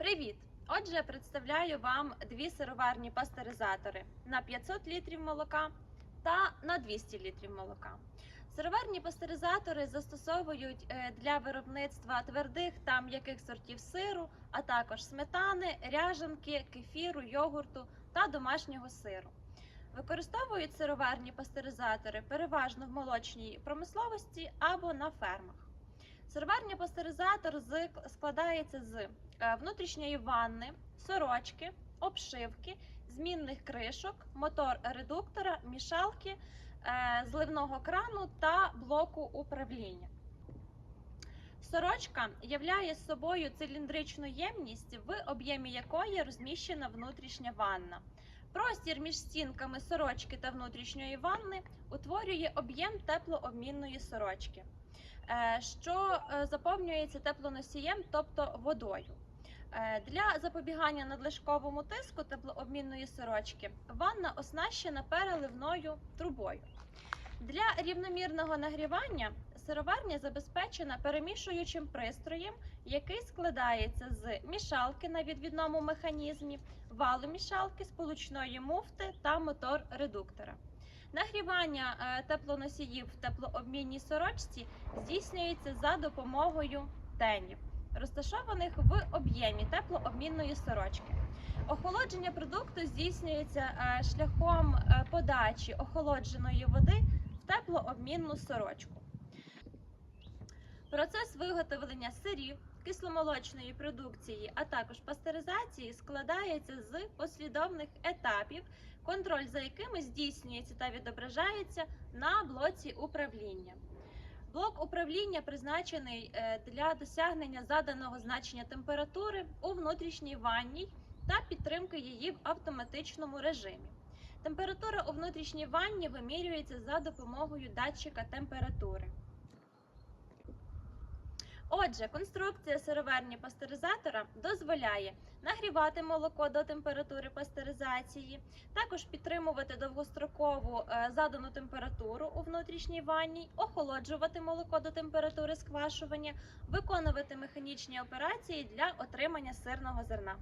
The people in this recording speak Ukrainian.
Привіт! Отже, представляю вам дві сироварні пастеризатори на 500 літрів молока та на 200 літрів молока. Сироварні пастеризатори застосовують е, для виробництва твердих та м'яких сортів сиру, а також сметани, ряжанки, кефіру, йогурту та домашнього сиру. Використовують сироварні пастеризатори переважно в молочній промисловості або на фермах. Сироварний пастеризатор складається з е, внутрішньої ванни, сорочки, обшивки, змінних кришок, мотор редуктора, мішалки, е, зливного крану та блоку управління. Сорочка являє собою циліндричну ємність, в об'ємі якої розміщена внутрішня ванна. Простір між стінками сорочки та внутрішньої ванни утворює об'єм теплообмінної сорочки що е, заповнюється теплоносієм, тобто водою. Е, Для запобігання надлишковому тиску теплообмінної сорочки ванна оснащена переливною трубою. Для рівномірного нагрівання сироварня забезпечена перемішуючим пристроєм, який складається з мішалки на відвідному механізмі, валомішалки, сполучної муфти та мотор редуктора. Нагрівання е, теплоносіїв в теплообмінній сорочці здійснюється за допомогою тенів, розташованих в об'ємі теплообмінної сорочки. Охолодження продукту здійснюється е, шляхом е, подачі охолодженої води в теплообмінну сорочку. Процес виготовлення сирів, кисломолочної продукції, а також пастеризації складається з послідовних етапів, контроль за якими здійснюється та відображається на блоці управління. Блок управління призначений е, для досягнення заданого значення температури у внутрішній ванній та підтримки її в автоматичному режимі. Температура у внутрішній ванні вимірюється за допомогою датчика температури. Отже, конструкція сироварні пастеризатора дозволяє нагрівати молоко до температури пастеризації, також підтримувати довгострокову е, задану температуру у внутрішній ванні, охолоджувати молоко до температури сквашування, виконувати механічні операції для отримання сирного зерна.